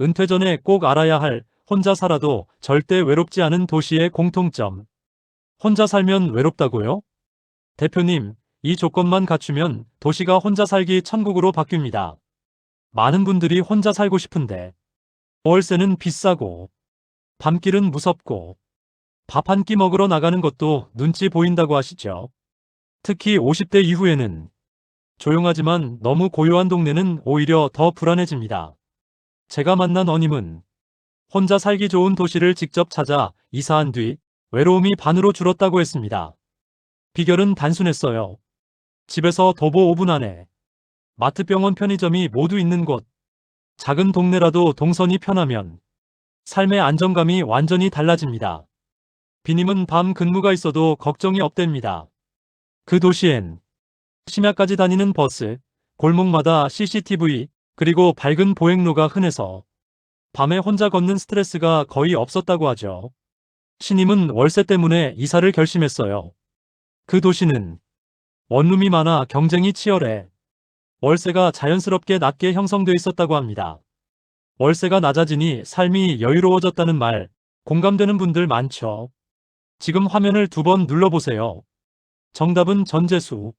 은퇴 전에 꼭 알아야 할 혼자 살아도 절대 외롭지 않은 도시의 공통점. 혼자 살면 외롭다고요? 대표님, 이 조건만 갖추면 도시가 혼자 살기 천국으로 바뀝니다. 많은 분들이 혼자 살고 싶은데 월세는 비싸고 밤길은 무섭고 밥 한 끼 먹으러 나가는 것도 눈치 보인다고 하시죠. 특히 50대 이후에는 조용하지만 너무 고요한 동네는 오히려 더 불안해집니다. 제가 만난 어님은 혼자 살기 좋은 도시를 직접 찾아 이사한 뒤 외로움이 반으로 줄었다고 했습니다. 비결은 단순했어요. 집에서 도보 5분 안에 마트 병원 편의점이 모두 있는 곳. 작은 동네라도 동선이 편하면 삶의 안정감이 완전히 달라집니다. 비님은 밤 근무가 있어도 걱정이 없답니다. 그 도시엔 심야까지 다니는 버스, 골목마다 CCTV, 그리고 밝은 보행로가 흔해서 밤에 혼자 걷는 스트레스가 거의 없었다고 하죠. 신임은 월세 때문에 이사를 결심했어요. 그 도시는 원룸이 많아 경쟁이 치열해 월세가 자연스럽게 낮게 형성돼 있었다고 합니다. 월세가 낮아지니 삶이 여유로워졌다는 말 공감되는 분들 많죠. 지금 화면을 두 번 눌러보세요. 정답은 전재수.